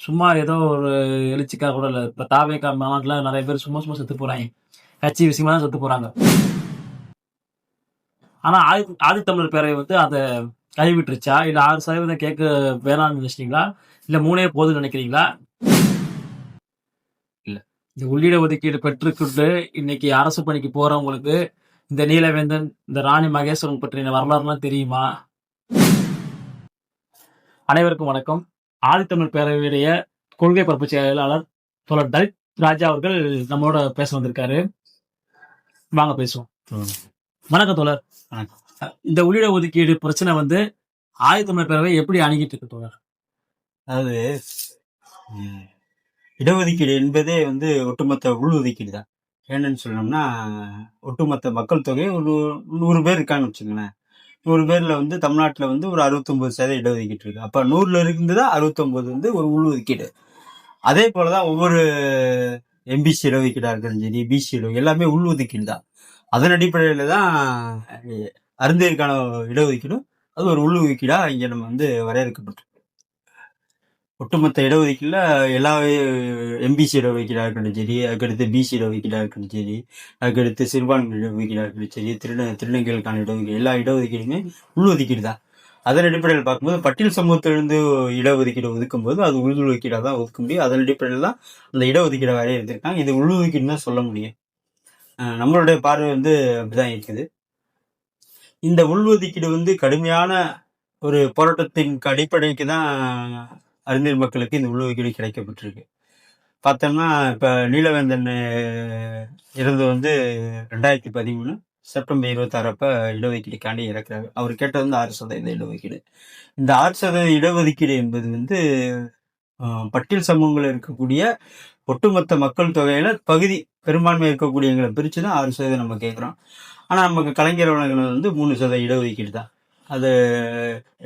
சும்மா ஏதோ ஒரு எழுச்சிக்காக கூட இல்லை. இப்போ தாவேக்கா மாநாட்டில் நிறைய பேர் சும்மா சும்மா செத்து போகிறாங்க கட்சி விஷயமா தான் செத்து போகிறாங்க ஆனால் ஆதி ஆதித்தமிழர் பேரவை வந்து அதை கைவிட்டுருச்சா? இல்லை ஆறு சதவீதம் கேட்க வேணாம்னு நினைச்சிட்டீங்களா? இல்லை மூணே போதுன்னு நினைக்கிறீங்களா? இல்லை. இந்த உள்ளிட ஒதுக்கீடு பெற்றுக்கிட்டு இன்னைக்கு அரசு பணிக்கு போகிறவங்களுக்கு இந்த நீலவேந்தன் இந்த ராணி மகேஸ்வரன் பற்றின வரலாறுலாம் தெரியுமா? அனைவருக்கும் வணக்கம். ஆதித்தமிழ் பேரவையுடைய கொள்கை பரப்பு செயலாளர் தோழர் தலித் ராஜா அவர்கள் நம்மளோட பேச வந்திருக்காரு. வாங்க பேசுவோம். வணக்கம் தோழர். இந்த உள்ளிட ஒதுக்கீடு பிரச்சனை வந்து ஆதித்தமிழர் பேரவை எப்படி அணுகிட்டு இருக்கு தோழர்? அதாவது இடஒதுக்கீடு என்பதே வந்து ஒட்டுமொத்த உள்ஒதுக்கீடு தான். ஏன்னு சொல்லணும்னா ஒட்டுமொத்த மக்கள் தொகை ஒரு நூறு பேர் இருக்கான்னு வச்சுக்கோங்களேன். நூறு பேர்ல வந்து தமிழ்நாட்டில் வந்து ஒரு அறுபத்தொம்பது சதவீதம் இடஒதுக்கீடு இருக்கு. அப்ப நூறுல இருந்து தான் அறுபத்தொம்பது வந்து ஒரு உள்ஒதுக்கீடு அதே போலதான் ஒவ்வொரு எம்பிசி இடஒதுக்கீடா இருக்கிறதும் சரி பிசி இடம் எல்லாமே உள்ஒதுக்கீடு தான். அதன் அடிப்படையில தான் அருந்தையருக்கான இடஒதுக்கீடும் அது ஒரு உள்ளுஒதுக்கீடா இங்க நம்ம வந்து வரையறுக்கப்பட்டிருக்கு. ஒட்டுமொத்த இடஒதுக்கீடில் எல்லா எம்பிசி இடஒதுக்கீடாக இருக்கணும் சரி அதுக்கடுத்து பிசி இடஒதுக்கீடாக இருக்கட்டும் சரி அதுக்கடுத்து சிறுபான்மை இடஒதுக்கீடாக இருக்கட்டும் சரி திருந திருநங்கைகளுக்கான இடஒதுக்கீடு எல்லா இடஒதுக்கீடுமே உள்ஒதுக்கீடு தான். அதன் அடிப்படையில் பார்க்கும்போது பட்டியல் சமூகத்திலிருந்து இடஒதுக்கீடு ஒதுக்கும் போது அது உள்ஒதுக்கீடாக தான் ஒதுக்க முடியும். அதன் அடிப்படையில் தான் அந்த இடஒதுக்கீடை வரையறுத்திருக்காங்க இது உள்ஒதுக்கீடுன்னு தான் சொல்ல முடியும். நம்மளுடைய பார்வை வந்து அப்படிதான் இருக்குது. இந்த உள்ஒதுக்கீடு வந்து கடுமையான ஒரு போராட்டத்தின் அடிப்படைக்கு தான் அறிஞர் மக்களுக்கு இந்த உள்ஒதுக்கீடு கிடைக்கப்பட்டிருக்கு. பார்த்தோம்னா இப்போ நீலவேந்தன் இருந்து இறந்து வந்து ரெண்டாயிரத்தி பதிமூணு செப்டம்பர் இருபத்தாறு அப்ப இடஒதுக்கீடுக்காண்டி இறக்குறாரு. அவர் கேட்டது வந்து ஆறு சதவீத இடஒதுக்கீடு. இந்த ஆறு சதவீத இடஒதுக்கீடு என்பது வந்து பட்டியல் சமூகங்கள் இருக்கக்கூடிய ஒட்டுமொத்த மக்கள் தொகையில பகுதி பெரும்பான்மை இருக்கக்கூடியவங்களை பிரித்து தான் ஆறு சதவீதம் நம்ம கேட்குறோம் ஆனால் நமக்கு கலைஞர் வழங்கினது வந்து மூணு சதவீத இடஒதுக்கீடு தான். அது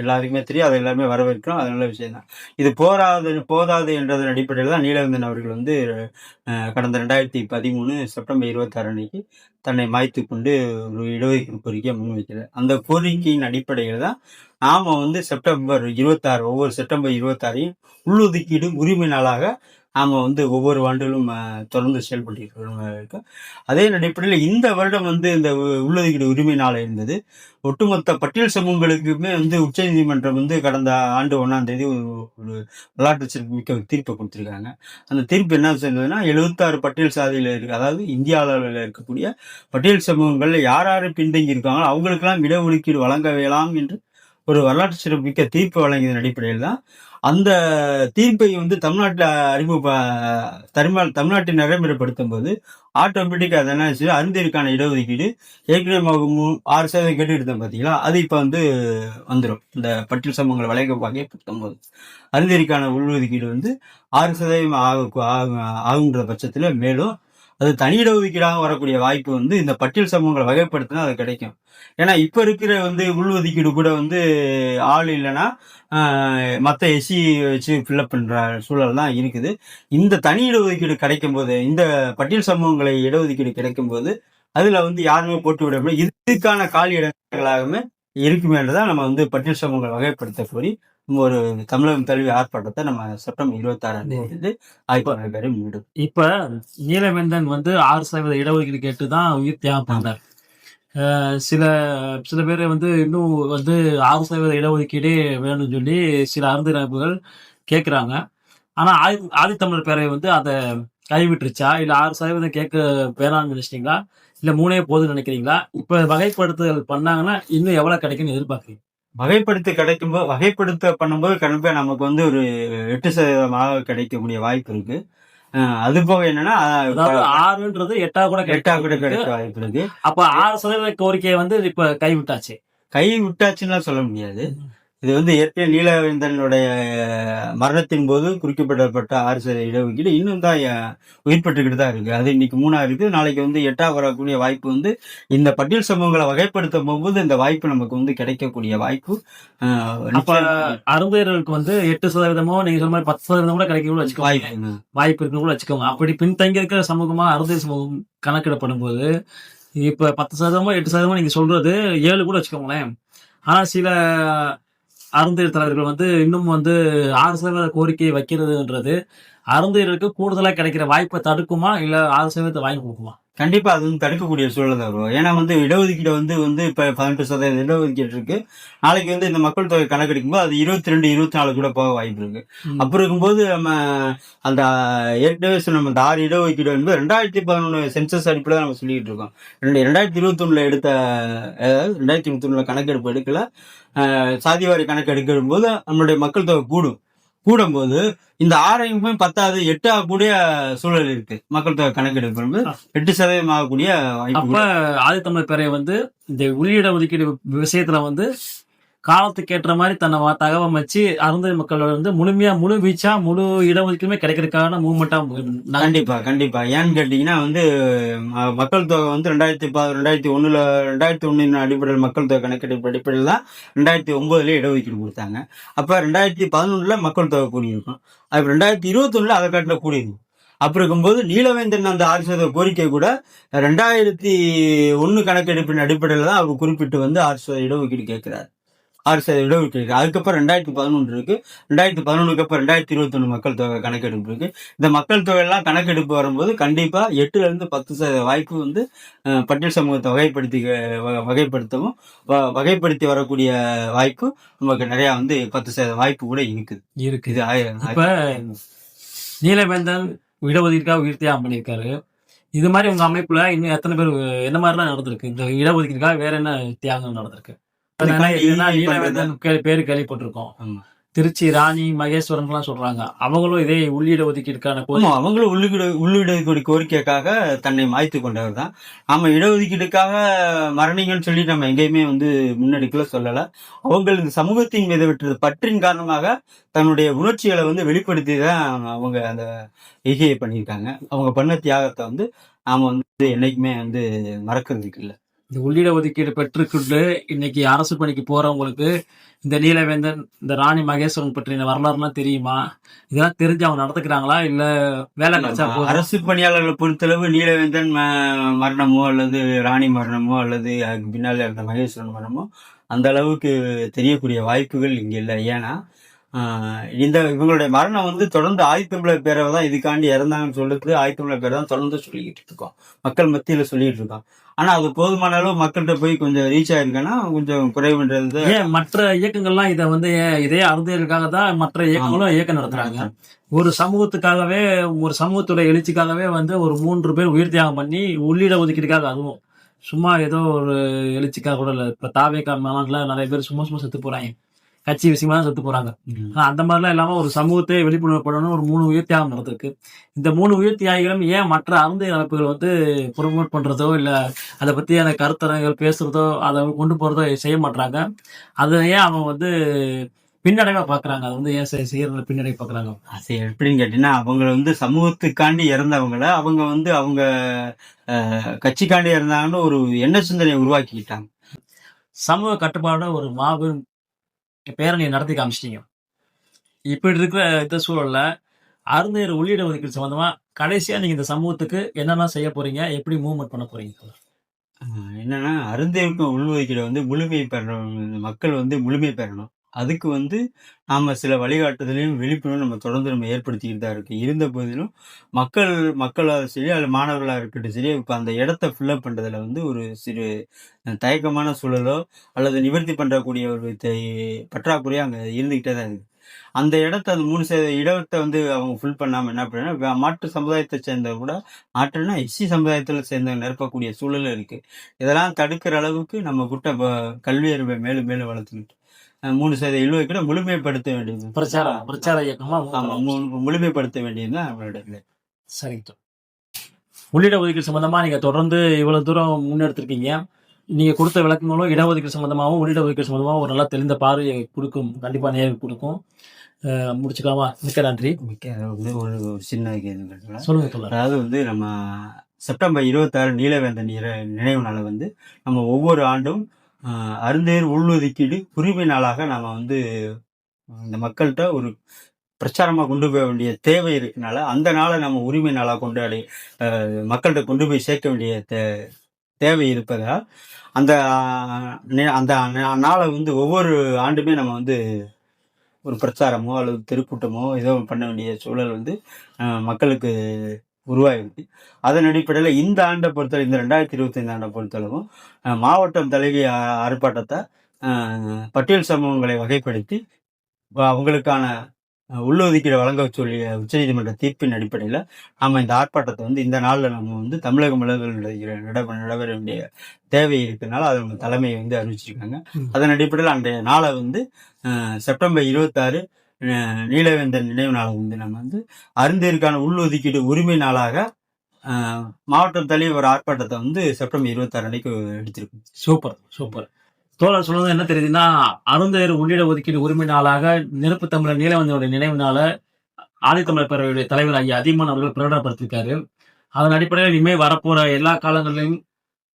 எல்லாருக்குமே தெரியும் அதை எல்லாருமே வரவேற்கிறோம். அது நல்ல விஷயம் தான் இது போராது போதாது என்றதன் அடிப்படையில் தான் நீலகந்தன் அவர்கள் வந்து கடந்த ரெண்டாயிரத்தி பதிமூணு செப்டம்பர் இருபத்தாறு அன்னைக்கு தன்னை மாய்த்து கொண்டு ஒரு இடஒதுக்கீடு கோரிக்கையை முன்வைக்கிறார். அந்த கோரிக்கையின் அடிப்படையில் தான் நாம் வந்து செப்டம்பர் இருபத்தாறு ஒவ்வொரு செப்டம்பர் இருபத்தாறையும் உள்ளொதுக்கீடு உரிமை நாளாக நாம வந்து ஒவ்வொரு ஆண்டிலும் தொடர்ந்து செயல்பட்டு இருக்கோம் அதே அடிப்படையில் இந்த வருடம் வந்து இந்த உ- உள்ளொதுக்கீடு உரிமை நாள் இருந்தது ஒட்டுமொத்த பட்டியல் சமூகங்களுக்குமே வந்து உச்சநீதிமன்றம் வந்து கடந்த ஆண்டு ஒன்றாம் தேதி ஒரு ஒரு வரலாற்று மிக்க தீர்ப்பை கொடுத்துருக்காங்க. அந்த தீர்ப்பு என்ன சொன்னதுன்னா எழுபத்தாறு பட்டியல் சாதியில் இருக்கு அதாவது இந்திய அளவில் இருக்கக்கூடிய பட்டியல் சமூகங்களில் யார் யார் பின்தங்கி இருக்காங்களோ அவங்களுக்கெல்லாம் இடஒதுக்கீடு வழங்க வேலாம் என்று ஒரு வரலாற்று சிறப்புமிக்க தீர்ப்பு வழங்கியதன் அடிப்படையில் தான் அந்த தீர்ப்பை வந்து தமிழ்நாட்டில் அறிமுக தமிழ் தமிழ்நாட்டில் நடைமுறைப்படுத்தும் போது ஆட்டோமேட்டிக்காக அது என்ன ஆச்சு அருந்திற்கான இடஒதுக்கீடு ஏற்கனவே ஆறு சதவீதம் கேட்டுக்கிட்டு இருந்தோம் பார்த்தீங்களா? அது இப்போ வந்து வந்துடும் இந்த பட்டியல் சமூகங்கள் வளைக வகைப்படுத்தும் போது அருந்திற்கான உள்ஒதுக்கீடு வந்து ஆறு சதவீதம் ஆக ஆகு- ஆகுன்ற பட்சத்தில் மேலும் அது தனி இடஒதுக்கீடாக வரக்கூடிய வாய்ப்பு வந்து இந்த பட்டியல் சமூகங்களை வகைப்படுத்தினா அது கிடைக்கும். ஏன்னா இப்ப இருக்கிற வந்து உள்ஒதுக்கீடு கூட வந்து ஆள் இல்லைன்னா மற்ற எஸ்சி வச்சு ஃபில்அப் பண்ற சூழல் தான் இருக்குது. இந்த தனி இடஒதுக்கீடு கிடைக்கும் போது இந்த பட்டியல் சமூகங்களை இடஒதுக்கீடு கிடைக்கும் போது அதுல வந்து யாருமே போட்டு விட முடியும் இதுக்கான காலி இடங்களாகவுமே இருக்குமேன்றதான் நம்ம வந்து பட்டியல் சமூகங்களை வகைப்படுத்த கோரி ஒரு தமிழகம் தழுவி ஆர்ப்பாட்டத்தை நம்ம செப்டம்பர் இருபத்தாறாம் தேதி வந்து ஆய்ப்பாளர் பேரை முன்னிடும் இப்ப நீலவேந்தன் வந்து ஆறு சதவீத இடஒதுக்கீடு கேட்டு தான் உயிர் தியாகம் பண்ணார். சில சில பேர் வந்து இன்னும் வந்து ஆறு சதவீத இடஒதுக்கீடே வேணும்னு சொல்லி சில அருந்தமைப்புகள் கேட்குறாங்க ஆனா ஆதி ஆதித்தமிழர் பேரவை வந்து அதை கைவிட்டுருச்சா? இல்ல ஆறு சதவீதம் கேட்க வேணாம்னு நினைச்சிட்டீங்களா? இல்ல மூணே போதும்னு நினைக்கிறீங்களா? இப்ப வகைப்படுத்துதல் பண்ணாங்கன்னா இன்னும் எவ்வளவு கிடைக்கும்னு எதிர்பார்க்குறீங்க? வகைப்படுத்தி கிடைக்கும்போது வகைப்படுத்த பண்ணும்போது கண்டிப்பா நமக்கு வந்து ஒரு எட்டு சதவீதமாக கிடைக்கக்கூடிய வாய்ப்பு இருக்கு. அது போக என்னன்னா ஆறுன்றது எட்டா கூட எட்டா கூட கிடைக்க வாய்ப்பு இருக்கு. அப்ப ஆறு சதவீத கோரிக்கையை வந்து இப்ப கைவிட்டாச்சு. கை விட்டாச்சுன்னா சொல்ல முடியாது. இது வந்து ஏற்கனவே நீலவேந்தனுடைய மரணத்தின் போது குறிக்கப்படப்பட்ட ஆறு சதவீத இடஒதுக்கீடு இன்னும் தான் அஹ், உயிர்பெற்றுக்கிட்டு தான் இருக்கு. அது இன்னைக்கு மூணா இருக்கு நாளைக்கு வந்து எட்டா வரக்கூடிய வாய்ப்பு வந்து இந்த பட்டியல் சமூகங்களை வகைப்படுத்தும் போகும்போது இந்த வாய்ப்பு நமக்கு வந்து கிடைக்கக்கூடிய வாய்ப்பு அருந்தையர்களுக்கு வந்து எட்டு சதவீதமோ நீங்க சொன்ன மாதிரி பத்து சதவீதம் கூட கிடைக்க கூட வச்சுக்கோங்க. வாய்ப்பு வாய்ப்பு இருக்குன்னு கூட வச்சுக்கோங்க. அப்படி பின்தங்கி இருக்கிற சமூகமா அருந்தையர் சமூகம் கணக்கிடப்படும் போது இப்ப பத்து சதவீதமோ எட்டு சதவீதமோ நீங்க சொல்றது ஏழு கூட வச்சுக்கோங்களேன். ஆனா சில அருந்தையர் தலைவர்கள் வந்து இன்னும் வந்து ஆறு சதவீத கோரிக்கை வைக்கிறதுன்றது. அருந்தையருக்கு கூடுதலா கிடைக்கிற வாய்ப்பை தடுக்குமா? இல்ல ஆறு சதவீதத்தை வாங்கி கொடுக்குமா? கண்டிப்பா அது வந்து தடுக்கக்கூடிய சூழல் தான் வரும். ஏன்னா வந்து இடஒதுக்கீடு வந்து வந்து இப்ப பதினெட்டு சதவீத இடஒதுக்கீடு இருக்கு. நாளைக்கு வந்து இந்த மக்கள் தொகை கணக்கெடுக்கும்போது அது இருபத்தி ரெண்டு இருபத்தி நாலு கூட போக வாய்ப்பு இருக்கு. அப்படி இருக்கும்போது நம்ம அந்த ஏற்கனவே சொன்ன அந்த ஆறு இடஒதுக்கீடு என்பது ரெண்டாயிரத்தி பதினொன்று சென்சஸ் அடிப்படையில் நம்ம சொல்லிட்டு இருக்கோம். ரெண்டு ரெண்டாயிரத்தி இருபத்தி ஒண்ணுல எடுத்த அதாவது ரெண்டாயிரத்தி இருபத்தி கணக்கெடுப்பு எடுக்கல. சாதிவாரி கணக்கு எடுக்கும் போது நம்மளுடைய மக்கள் தொகை கூடும். கூடும்போது இந்த ஆரையுமே பத்தாவது எட்டா கூடிய சூழல் இருக்கு. மக்கள் தொகை கணக்கெடுப்பு எட்டு சதவீதம் ஆகக்கூடிய அப்ப ஆதித்தமிழர் பேரை வந்து இந்த உள்ளிட ஒதுக்கீடு விஷயத்துல வந்து காலத்துக்கு ஏற்ற மாதிரி தன்னை வ- தகவமைச்சு அருந்ததி மக்களோட வந்து முழுமையா முழு வீச்சா முழு இடஒதுக்கீடுமே கிடைக்கிறதுக்கான மூவ்மெண்டா கண்டிப்பா கண்டிப்பா. ஏன்னு கேட்டீங்கன்னா வந்து மக்கள் தொகை வந்து ரெண்டாயிரத்தி பா ரெண்டாயிரத்தி ஒண்ணுல ரெண்டாயிரத்தி ஒன்னின் அடிப்படையில் மக்கள் தொகை கணக்கெடுப்பு அடிப்படையில் தான் ரெண்டாயிரத்தி ஒன்பதுல இடஒதுக்கீடு கொடுத்தாங்க. அப்ப ரெண்டாயிரத்தி பதினொன்றுல மக்கள் தொகை கூடியிருக்கும். அப்ப ரெண்டாயிரத்தி இருபத்தொன்னுல அதை காட்டில கூடியிருக்கும். அப்படி இருக்கும்போது நீலவேந்தன் அந்த ஆறு கோரிக்கை கூட ரெண்டாயிரத்தி ஒன்னு கணக்கெடுப்பின் அடிப்படையில் தான் அவர் குறிப்பிட்டு வந்து ஆறு இடஒதுக்கீடு கேட்கிறார். சதவீத இடஒதுக்கீடு இருக்கு. அதுக்கப்புறம் ரெண்டாயிரத்தி பதினொன்று இருக்கு. ரெண்டாயிரத்தி பதினொன்றுக்கு அப்புறம் ரெண்டாயிரத்தி இருபத்தொன்னு மக்கள் தொகை கணக்கெடுப்பு இருக்கு. இந்த மக்கள் தொகை எல்லாம் கணக்கெடுப்பு வரும்போது கண்டிப்பா எட்டுல இருந்து பத்து சதவீத வாய்ப்பு வந்து பட்டியல் சமூகத்தை வகைப்படுத்தி வகைப்படுத்தவும் வகைப்படுத்தி வரக்கூடிய வாய்ப்பு நமக்கு நிறைய வந்து பத்து சதவீத வாய்ப்பு கூட இருக்குது. இருக்கு. இது ஆய- இப்ப நீலவேந்தன் இடஒதுக்கீடுக்காக உயிர் தியாகம் பண்ணியிருக்காரு. இது மாதிரி உங்க அமைப்புல இன்னும் எத்தனை பேர் என்ன மாதிரிலாம் நடந்திருக்கு? இந்த இடஒதுக்கீடுக்காக வேற என்ன தியாகம் நடந்திருக்கு? பேரு கேள்விப்பட்டிருக்கோம். திருச்சி ராணி மகேஸ்வரன்லாம் சொல்றாங்க. அவங்களும் இதே உள்ளிட ஒதுக்கீடுக்கான அவங்களும் உள்ளீடு உள்ளீடு கோரிக்கைக்காக தன்னை மாய்த்து கொண்டவர் தான். நாம இடஒதுக்கீடுக்காக மரணிங்கன்னு சொல்லி நம்ம எங்கேயுமே வந்து முன்னெடுக்கல சொல்லல. அவங்க இந்த சமூகத்தின் மீது விட்டது பற்றின் காரணமாக தன்னுடைய உணர்ச்சிகளை வந்து வெளிப்படுத்தி தான் அவங்க அந்த ஈகையை பண்ணியிருக்காங்க. அவங்க பண்ண தியாகத்தை வந்து நாம வந்து என்னைக்குமே வந்து மறக்கிறதுக்கு இல்லை. இந்த உள்ளிட ஒதுக்கீடு பெற்றுக்கொண்டு இன்னைக்கு அரசு பணிக்கு போறவங்களுக்கு இந்த நீலவேந்தன் இந்த ராணி மகேஸ்வரன் பற்றின வரலாறுலாம் தெரியுமா? இதெல்லாம் தெரிஞ்சு அவங்க நடத்துக்கிறாங்களா இல்ல வேலை கிடைச்சா அரசு பணியாளர்களை பொறுத்தளவு நீலவேந்தன் மரணமோ அல்லது ராணி மரணமோ அல்லது அதுக்கு பின்னால இருந்த மகேஸ்வரன் மரணமோ அந்த அளவுக்கு தெரியக்கூடிய வாய்ப்புகள் இங்க இல்லை. ஏன்னா இந்த இவங்களுடைய மரணம் வந்து தொடர்ந்து ஆதித்தமிழர் பேரவை தான் இதுக்காண்டி இறந்தாங்கன்னு சொல்லிட்டு ஆதித்தமிழர் பேரை தான் தொடர்ந்து சொல்லிக்கிட்டு இருக்கோம். மக்கள் மத்தியில சொல்லிட்டு இருக்கோம். ஆனா அது போதுமான அளவு மக்கள்கிட்ட போய் கொஞ்சம் ரீச் ஆயிருக்கேன்னா கொஞ்சம் குறைவுன்றது ஏன் மற்ற இயக்கங்கள்லாம் இதை வந்து இதே அருந்தையர்களுக்காக தான் மற்ற இயக்கங்களும் இயக்கம் நடத்துறாங்க. ஒரு சமூகத்துக்காகவே ஒரு சமூகத்தோட எழுச்சிக்காகவே வந்து ஒரு மூன்று பேர் உயிர் தியாகம் பண்ணி உள்ளிட ஒதுக்கீடுக்காக அதுவும். சும்மா ஏதோ ஒரு எழுச்சிக்காக கூட இல்ல. இப்ப தாவேக்கா மேலாம் நிறைய பேர் சும்மா சும்மா செத்து போறாங்க. கட்சி விஷயமா தான் செத்து போறாங்க. அந்த மாதிரிலாம் இல்லாம ஒரு சமூகத்தை விழிப்புணர்வு ஒரு மூணு உயிர் தியாகம் நடந்திருக்கு. இந்த மூணு உயிர் தியாகிகளும் ஏன் மற்ற அருந்தைய அமைப்புகள் வந்து ப்ரொமோட் பண்றதோ இல்ல அதை பத்தியான கருத்தரங்கள் பேசுறதோ அதை கொண்டு போறதோ செய்ய மாட்டாங்க அதை ஏன் அவங்க வந்து பின்னடைவா பாக்குறாங்க? அதை வந்து ஏன் செய்- செய்யறதுல பின்னடைவு பாக்குறாங்க? அது எப்படின்னு கேட்டீங்கன்னா அவங்க வந்து சமூகத்துக்காண்டி இறந்தவங்கள அவங்க வந்து அவங்க கட்சிக்காண்டி இறந்தாங்கன்னு ஒரு எண்ண சிந்தனையை உருவாக்கிக்கிட்டாங்க. சமூக கட்டுப்பாட ஒரு மாபெரும் பேரணியை நடத்தி காமிச்சிட்டீங்க. இப்படி இருக்கிற இந்த சூழல்ல அருந்தையர் உள்ளிட ஒதுக்கீடு சம்பந்தமா கடைசியா நீங்க இந்த சமூகத்துக்கு என்னெல்லாம் செய்ய போறீங்க? எப்படி மூவ்மெண்ட் பண்ண போறீங்க? என்னென்னா என்னன்னா அருந்தேற்கும் உள்ஒதுக்கீடு வந்து முழுமை பெறணும். மக்கள் வந்து முழுமை பெறணும். அதுக்கு வந்து நாம் சில வழிகாட்டுதலையும் விழிப்புணர்வு நம்ம தொடர்ந்து நம்ம ஏற்படுத்திக்கிட்டு தான் இருக்குது இருந்த போதிலும் மக்கள் மக்களாக சரி அல்ல மாணவர்களாக இருக்கட்டும் சரி இப்போ அந்த இடத்த ஃபில்லப் பண்ணுறதுல வந்து ஒரு சிறு தயக்கமான சூழலோ அல்லது நிவர்த்தி பண்ணுறக்கூடிய ஒரு பற்றாக்குறையோ அங்கே இருந்துக்கிட்டே தான் இருக்குது அந்த இடத்த அந்த மூணு சதவீத இடத்தை வந்து அவங்க ஃபுல் பண்ணாமல் என்ன பண்ணா மாற்று சமுதாயத்தை சேர்ந்தவங்க கூட மாற்றுனா எஸ்சி சமுதாயத்தில் சேர்ந்தவங்க நிரப்பக்கூடிய சூழல் இருக்குது இதெல்லாம் தடுக்கிற அளவுக்கு நம்ம கிட்ட ப- கல்வி அறிவை மேலும் மேலும் வளர்த்துக்கிட்டு மூணு சதவீத இழுவை கூட முழுமைப்படுத்த வேண்டியது. பிரச்சார பிரச்சார இயக்கமா ஆமா மு- முழுமைப்படுத்த வேண்டியது தான் அவங்களோட. சரிங்க உள்ளிட ஒதுக்கீடு சம்பந்தமா நீங்க தொடர்ந்து இவ்வளவு தூரம் முன்னெடுத்திருக்கீங்க. நீங்க கொடுத்த விளக்கங்களும் இடஒதுக்கீடு சம்பந்தமாகவும் உள்ளிட ஒதுக்கீடு சம்பந்தமாகவும் ஒரு நல்லா தெளிந்த பார்வையை கொடுக்கும் கண்டிப்பா நேருக்கு கொடுக்கும். முடிச்சுக்கலாமா? மிக்க நன்றி. மிக்க வந்து ஒரு சின்ன. சொல்லுங்க அதாவது வந்து நம்ம செப்டம்பர் இருபத்தாறு நீலவேந்தன் நினைவு நாளை வந்து நம்ம ஒவ்வொரு ஆண்டும் அருந்தேர் உள்ளொதுக்கீடு உரிமை நாளாக நாம் வந்து இந்த மக்கள்கிட்ட ஒரு பிரச்சாரமாக கொண்டு போக வேண்டிய தேவை இருக்கனால அந்த நாளை நம்ம உரிமை நாளாக கொண்டாடி மக்கள்கிட்ட கொண்டு போய் சேர்க்க வேண்டிய தே- தேவை இருப்பதால் அந்த நே- அந்த நா- நாளை வந்து ஒவ்வொரு ஆண்டுமே நம்ம வந்து ஒரு பிரச்சாரமோ அல்லது தெருக்கூட்டமோ ஏதோ பண்ண வேண்டிய சூழல் வந்து மக்களுக்கு உருவாயிருக்கு அதன் அடிப்படையில் இந்த ஆண்டை பொறுத்தவரை இந்த ரெண்டாயிரத்தி இருபத்தைந்து ஆண்டை பொறுத்தளவும் மாவட்டம் ஆ- ஆர்ப்பாட்டத்தை பட்டியல் சமூகங்களை வகைப்படுத்தி அவங்களுக்கான உள்ளொதுக்கீடு வழங்க சொல்லிய உச்சநீதிமன்ற தீர்ப்பின் அடிப்படையில் நாம இந்த ஆர்ப்பாட்டத்தை வந்து இந்த நாளில் நம்ம வந்து தமிழக முதல்வர்களுடைய நடைபெற நடைபெற வேண்டிய தேவை இருக்கனால அதை அவங்க தலைமையை வந்து அறிவிச்சிருக்காங்க. அதன் அடிப்படையில் அன்றைய நாளை வந்து செப்டம்பர் இருபத்தாறு நீலவேந்தன் நினைவு நாளை வந்து நம்ம வந்து அருந்தேருக்கான உள்ஒதுக்கீடு உரிமை நாளாக மாவட்டம் தள்ளி ஒரு ஆர்ப்பாட்டத்தை வந்து செப்டம்பர் இருபத்தாறு அன்னைக்கு எடுத்திருக்கோம். Super super. தோழர் சொல்றது என்ன தெரியுதுன்னா அருந்தையர் உள்ளிட ஒதுக்கீடு உரிமை நாளாக நெருப்பு தமிழர் நீலவந்தனுடைய நினைவு நாள ஆதித்தமிழர் பேரவையுடைய தலைவர் ஐயா அதிகமான் அவர்கள் பிரகடனப்படுத்திருக்காரு அதன் அடிப்படையில் இனிமேல் வரப்போற எல்லா காலங்களிலும்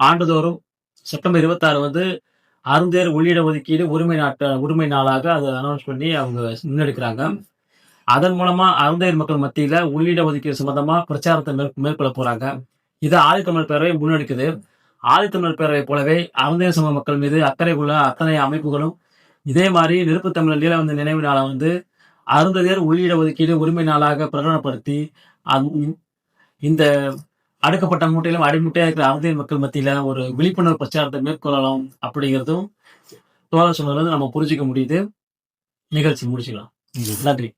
ஆண்டுதோறும் செப்டம்பர் இருபத்தாறு வந்து அருந்தேர் உள்ளிட ஒதுக்கீடு உரிமை நாட்ட உரிமை நாளாக அதை அனௌன்ஸ் பண்ணி அவங்க முன்னெடுக்கிறாங்க. அதன் மூலமா அருந்தையர் மக்கள் மத்தியில உள்ளிட ஒதுக்கீடு சம்பந்தமா பிரச்சாரத்தை மேற்கொள்ள போறாங்க. இதை ஆதித்தமிழர் பேரவை முன்னெடுக்குது. ஆதித்தமிழர் பேரவை போலவே அருந்தையர் சமூக மக்கள் மீது அக்கறை உள்ள அத்தனை அமைப்புகளும் இதே மாதிரி நெருப்பு தமிழர் நீலவந்த நினைவு நாளை வந்து அருந்ததியர் உள்ளிட ஒதுக்கீடு உரிமை நாளாக பிரகடனப்படுத்தி இந்த அடுக்கப்பட்ட மூட்டையிலும் அடிமுட்டையாக இருக்கிற அருந்தையர் மக்கள் மத்தியில ஒரு விழிப்புணர்வு பிரச்சாரத்தை மேற்கொள்ளலாம் அப்படிங்கிறதும் தோழர் சொன்னதுல இருந்து நம்ம புரிஞ்சுக்க முடியுது. நிகழ்ச்சி முடிச்சுக்கலாம். நன்றி.